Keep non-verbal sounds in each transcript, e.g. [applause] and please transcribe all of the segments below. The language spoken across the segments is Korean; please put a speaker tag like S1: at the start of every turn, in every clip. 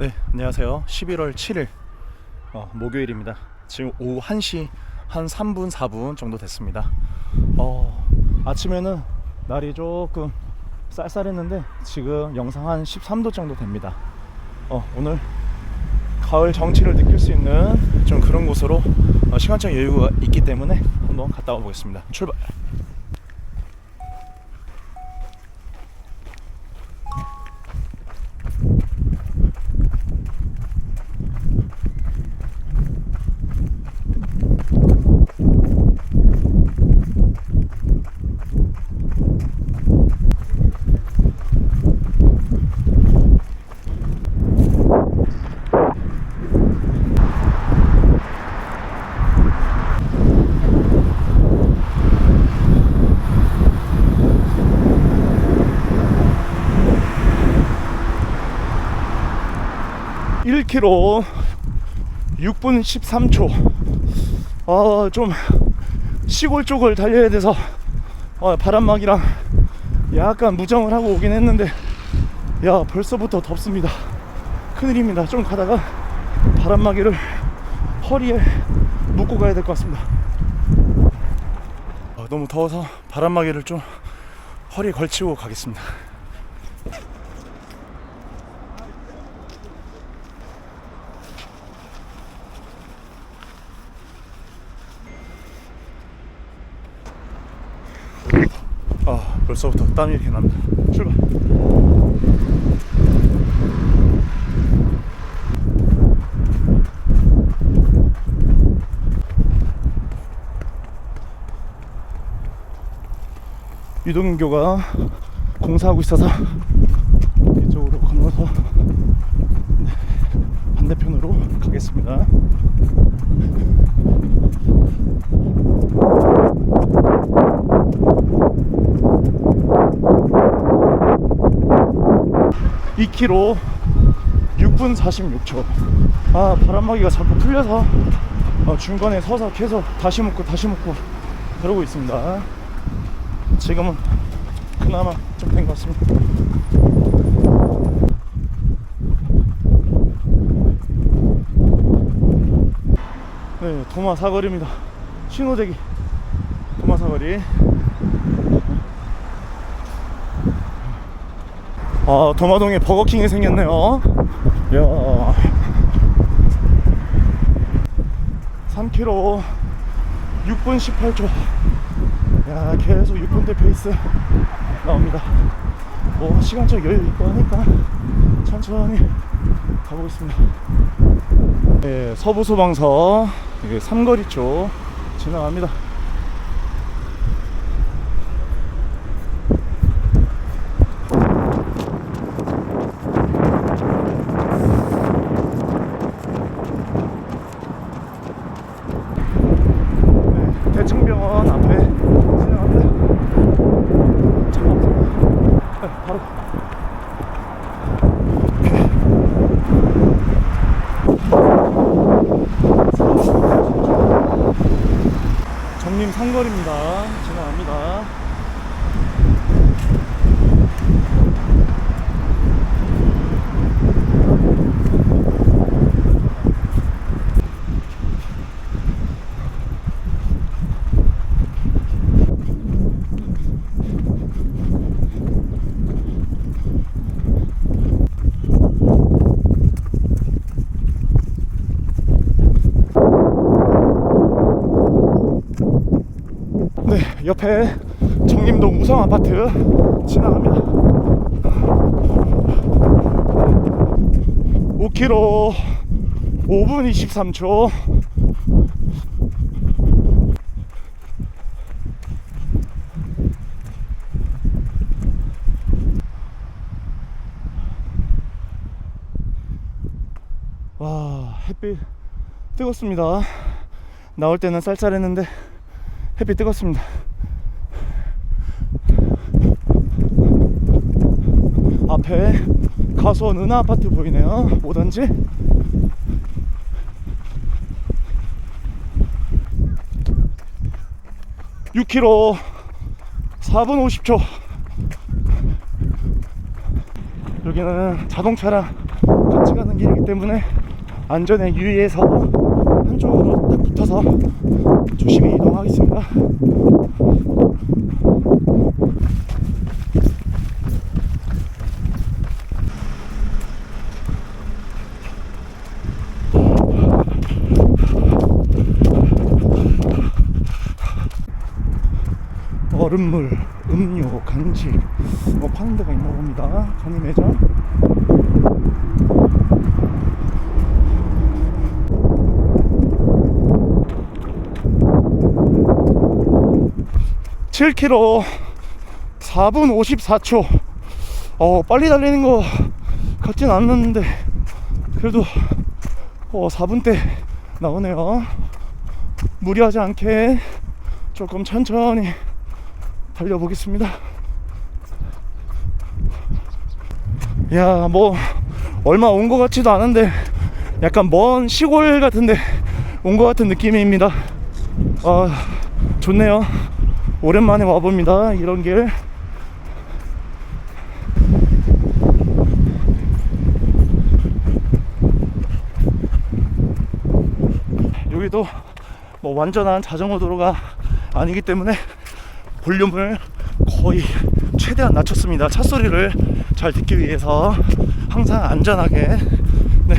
S1: 네, 안녕하세요. 11월 7일 어, 목요일입니다. 지금 오후 1시 한 3분, 4분 정도 됐습니다. 어, 아침에는 날이 조금 쌀쌀했는데 지금 영상 한 13도 정도 됩니다. 어, 오늘 가을 정취를 느낄 수 있는 좀 그런 곳으로 어, 시간적 여유가 있기 때문에 한번 갔다 와 보겠습니다. 출발. 일 k m 6분 13초. 아, 좀 시골 쪽을 달려야 돼서 어, 바람막이랑 약간 무정을 하고 오긴 했는데 야, 벌써부터 덥습니다. 큰일입니다. 좀 가다가 바람막이를 허리에 묶고 가야 될 것 같습니다. 어, 너무 더워서 바람막이를 좀 허리에 걸치고 가겠습니다. 아 벌써부터 땀이 이렇게 납니다 출발 유동인교가 공사하고 있어서 이쪽으로 건너서 네, 반대편으로 가겠습니다. 2km 6분 46초. 아 바람막이가 자꾸 풀려서 어, 중간에 서서 계속 다시 묶고 다시 묶고 그러고 있습니다. 지금은 그나마 좀 된 것 같습니다. 네, 도마 사거리입니다. 신호대기 도마 사거리. 아, 도마동에 버거킹이 생겼네요. 야. 3km 6분 18초. 야, 계속 6분대 페이스 나옵니다. 뭐 시간적 여유 있고 하니까 천천히 가보겠습니다. 네, 서부 소방서 삼거리 쪽 지나갑니다. 네, 대충병원 앞에 지나갑니다. 차 없어요. 네, 바로. 정림 상거리입니다. 지나갑니다. 네, 옆에 정림동 우성 아파트 지나갑니다. 5km 5분 23초. 와, 햇빛 뜨겁습니다. 나올 때는 쌀쌀했는데 햇빛 뜨겁습니다. 앞에 가수원 은하 아파트 보이네요. 오던지. (6km) 4분 50초 여기는 자동차랑 같이 가는 길이기 때문에 안전에 유의해서 한쪽으로 딱 붙어서 조심히 이동하겠습니다. 얼음물, 음료, 간식 뭐 파는 데가 있나 봅니다. 간이 매장. (7km) 4분 54초 어 빨리 달리는 거 같진 않았는데 그래도 어 4분대 나오네요 무리하지 않게 조금 천천히 달려보겠습니다. 야, 뭐 얼마 온 것 같지도 않은데 약간 먼 시골 같은데 온 것 같은 느낌입니다. 아, 좋네요. 오랜만에 와봅니다. 이런 길. 여기도 뭐 완전한 자전거 도로가 아니기 때문에 볼륨을 거의 최대한 낮췄습니다. 차 소리를 잘 듣기 위해서 항상 안전하게. 네.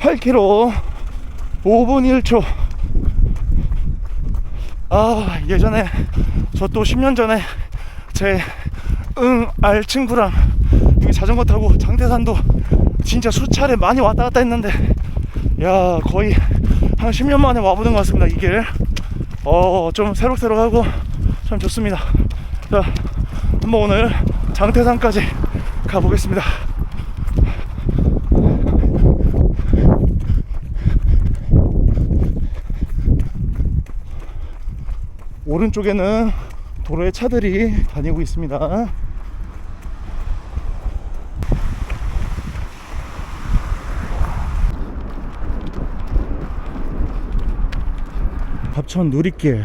S1: (8km) 5분 1초 아 예전에 저 또 10년 전에 제 응알 친구랑 자전거 타고 장태산도 진짜 수차례 많이 왔다 갔다 했는데 야 거의 한 10년 만에 와보는 것 같습니다 이 길. 어 좀 새록새록하고 참 좋습니다. 자 한번 오늘 장태산까지 가보겠습니다. 오른쪽에는 도로에 차들이 다니고 있습니다. 밥천 누리길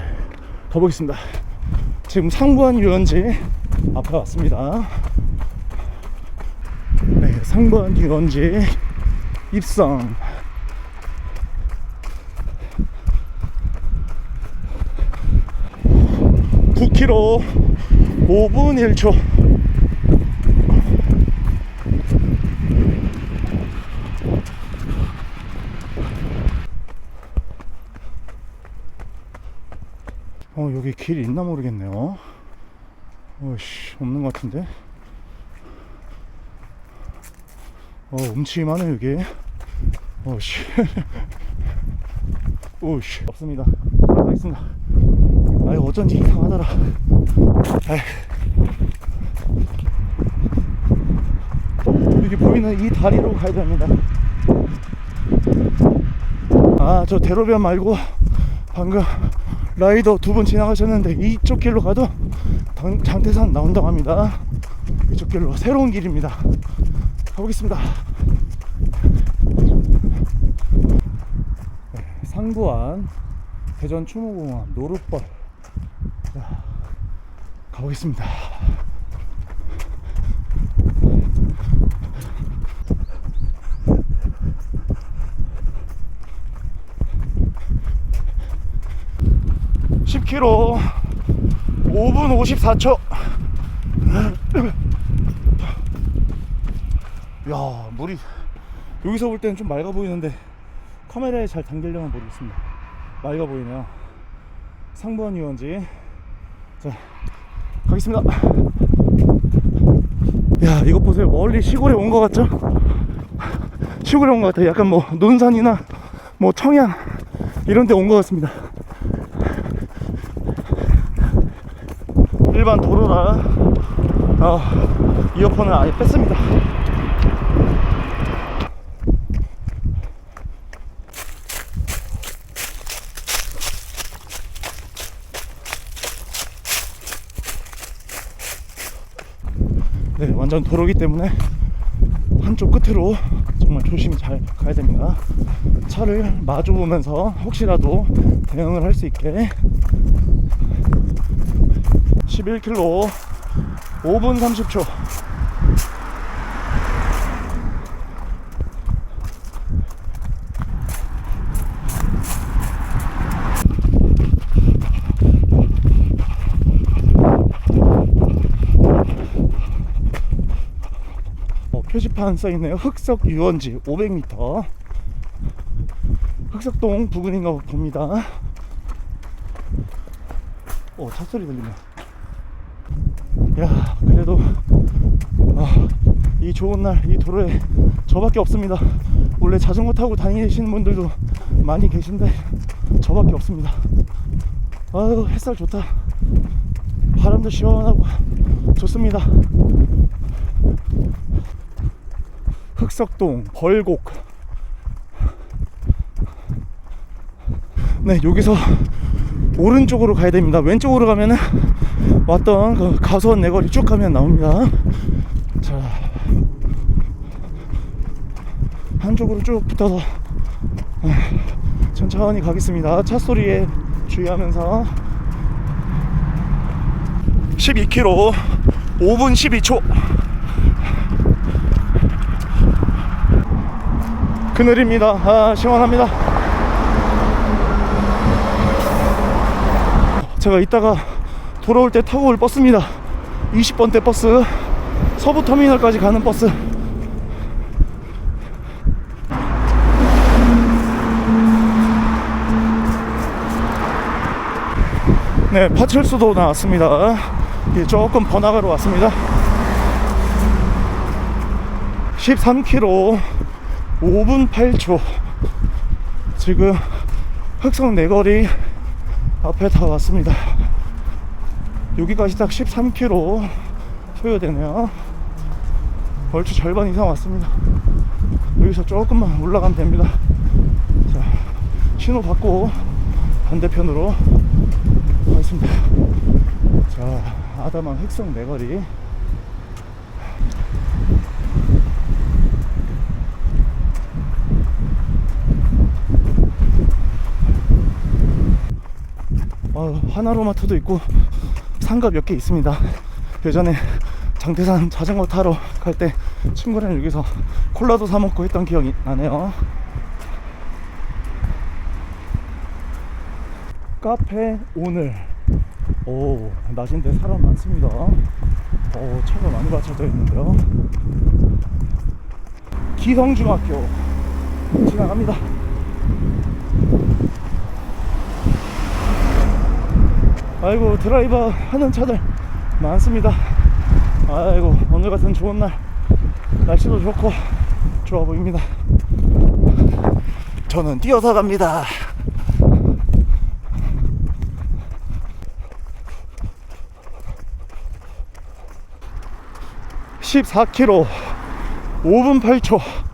S1: 가보겠습니다. 지금 상부안 유원지 앞에 왔습니다. 네, 상부안 유원지 입성. (9km) (5분 1초) 어 여기 길 있나 모르겠네요. 어씨 없는 것 같은데? 어 음침하네 여기. 어씨. 오씨 [laughs] 없습니다. 가겠습니다. 아이 어쩐지 이상하더라. 아이. 여기 보이는 이 다리로 가야 됩니다. 아 저 대로변 말고 방금 라이더 두 분 지나가셨는데 이쪽 길로 가도 당- 장태산 나온다고 합니다. 이쪽 길로 새로운 길입니다. 가보겠습니다. 네, 상부안 대전 추모공원 노룻벌 자, 가보겠습니다. (10km) 5분 54초. 야 물이 여기서 볼 때는 좀 맑아 보이는데 카메라에 잘 담기려면 모르겠습니다. 맑아 보이네요. 상부원 유원지. 자 가겠습니다. 야 이거 보세요. 멀리 시골에 온 것 같죠? 시골에 온 것 같아요. 약간 뭐 논산이나 뭐 청양 이런 데 온 것 같습니다 도로라 어, 이어폰을 아예 뺐습니다. 네, 완전 도로기 때문에 한쪽 끝으로 정말 조심히 잘 가야 됩니다. 차를 마주 보면서 혹시라도 대응을 할 수 있게 11km 5분 30초. 어, 표지판 써있네요. 흑석 유원지 500m 흑석동 부근인가 봅니다. 어, 차 소리 들리네. 야, 그래도 아, 이 좋은 날 이 도로에 저밖에 없습니다. 원래 자전거 타고 다니시는 분들도 많이 계신데 저밖에 없습니다. 아유, 햇살 좋다. 바람도 시원하고 좋습니다. 흑석동 벌곡. 네, 여기서 오른쪽으로 가야 됩니다. 왼쪽으로 가면은 왔던 그 가수원 내거리 쭉 가면 나옵니다. 자, 한쪽으로 쭉 붙어서 아, 천천히 가겠습니다. 차 소리에 주의하면서 12km 5분 12초. 그늘입니다. 아, 시원합니다. 제가 이따가 돌아올 때 타고 올 버스입니다. 20번대 버스. 서부 터미널까지 가는 버스. 네, 파출소도 나왔습니다. 예, 조금 번화가로 왔습니다. 13km 5분 8초. 지금 흑성 내거리 앞에 다 왔습니다. 여기까지 딱 13km 소요되네요. 벌써 절반 이상 왔습니다. 여기서 조금만 올라가면 됩니다. 자, 신호 받고 반대편으로 가겠습니다. 자, 아담한 흑성 내거리. 어, 하나로마트도 있고 상가 몇 개 있습니다. 예전에 장태산 자전거 타러 갈 때 친구랑 여기서 콜라도 사 먹고 했던 기억이 나네요. 카페 오늘 오 낮인데 사람 많습니다. 오 차가 많이 받쳐져 있는데요. 기성중학교 지나갑니다. 아이고 드라이버 하는 차들 많습니다. 아이고 오늘 같은 좋은 날. 날씨도 좋고 좋아 보입니다. 저는 뛰어서 갑니다. (14km) (5분 8초)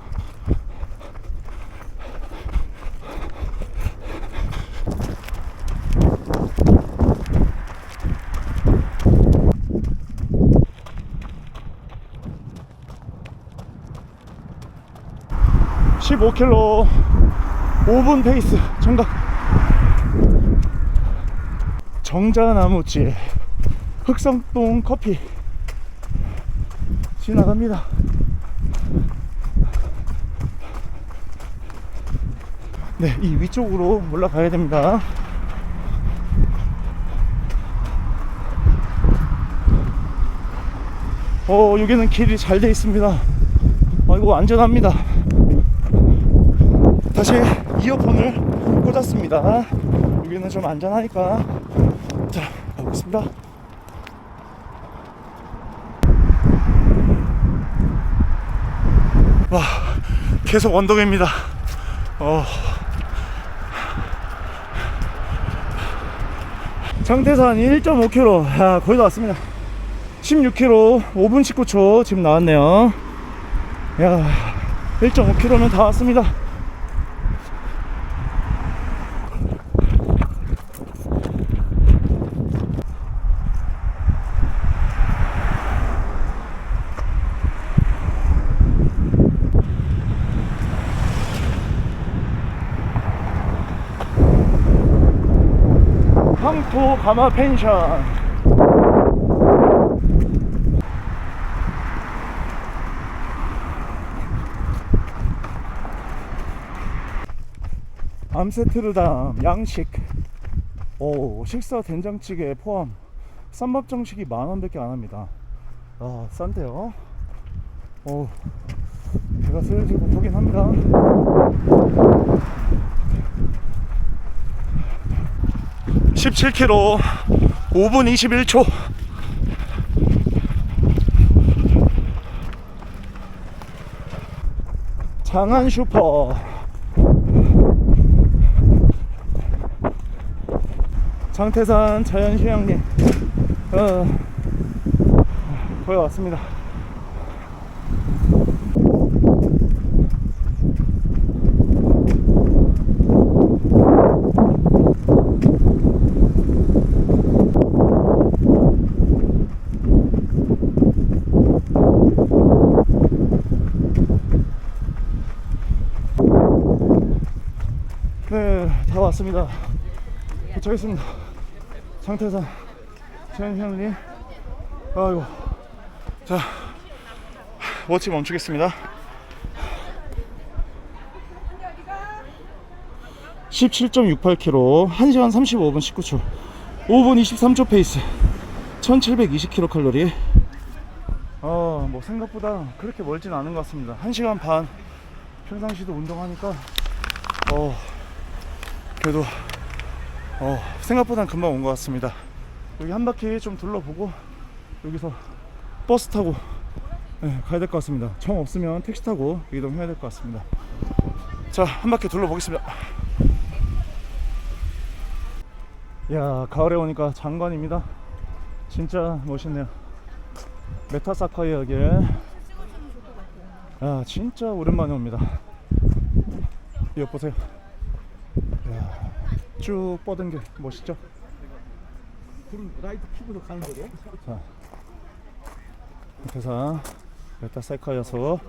S1: (15km) (5분) 페이스 정각 정자나무집 흑성동 커피 지나갑니다 네, 이 위쪽으로 올라가야 됩니다. 어, 여기는 길이 잘 돼 있습니다. 아, 이거 안전합니다. 다시 이어폰을 꽂았습니다. 여기는 좀 안전하니까. 자, 가보겠습니다. 와, 계속 언덕입니다. 어. 장태산 1.5km 야, 거의 다 왔습니다 16km 5분 19초 지금 나왔네요 야 1.5km면 다 왔습니다 황토 가마 펜션. 암세트르담 양식. 오 식사 된장찌개 포함 쌈밥 정식이 만원밖에 안합니다. 아 싼데요? 오 제가 슬슬 고프긴 합니다. (17km) 5분 21초. 장안 슈퍼. 장태산 자연휴양림 어, 거의 왔습니다 네, 다 왔습니다. 도착했습니다. 상태산 자연휴양림. 아이고. 자, 워치 멈추겠습니다. 17.68km, 1시간 35분 19초, 5분 23초 페이스, 1720kcal. 어, 뭐 생각보다 그렇게 멀진 않은 것 같습니다. 1시간 반 평상시도 운동하니까 어, 그래도 어, 생각보단 금방 온 것 같습니다. 여기 한 바퀴 좀 둘러보고 여기서 버스 타고 네, 가야 될 것 같습니다. 정 없으면 택시 타고 이동해야 될 것 같습니다. 자, 한 바퀴 둘러보겠습니다. 야, 가을에 오니까 장관입니다. 진짜 멋있네요. 메타사카이어 길. 야, 진짜 오랜만에 옵니다. 이거 보세요. 야, 쭉 뻗은 게 멋있죠?
S2: 그럼 라이트 키고도 가는 거예요?
S1: 자, 대사 메타 사이카여서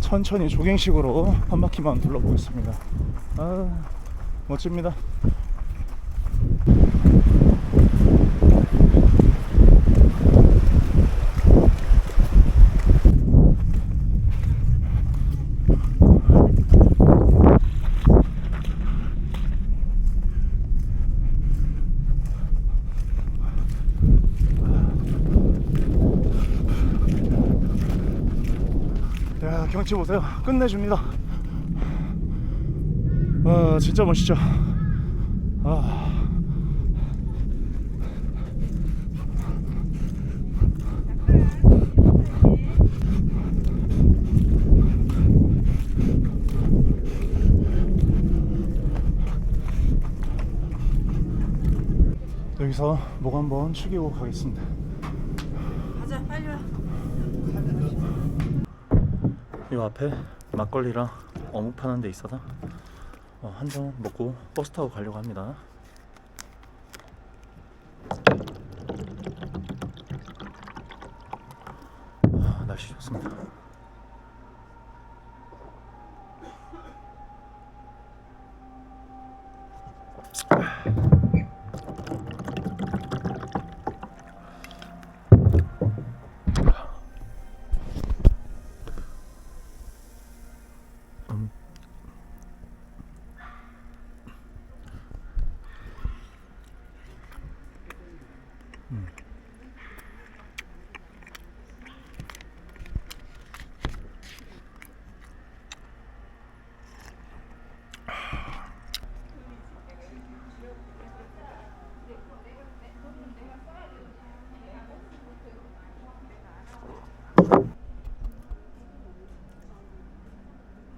S1: 천천히 조깅식으로 한 바퀴만 둘러보겠습니다. 아, 멋집니다. 야 경치 보세요. 끝내줍니다. 아 진짜 멋있죠? 아. 여기서 목 한번 축이고 가겠습니다
S3: 가자 빨리 와.
S1: 이 앞에 막걸리랑 어묵 파는 데 있어서 어, 한잔 먹고 버스 타고 가려고 합니다. 아, 날씨 좋습니다.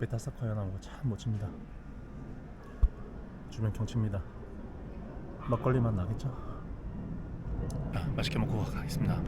S1: 메타사카야 나온 거 참 멋집니다. 주변 경치입니다. 막걸리만 나겠죠? 아, 맛있게 먹고 가겠습니다.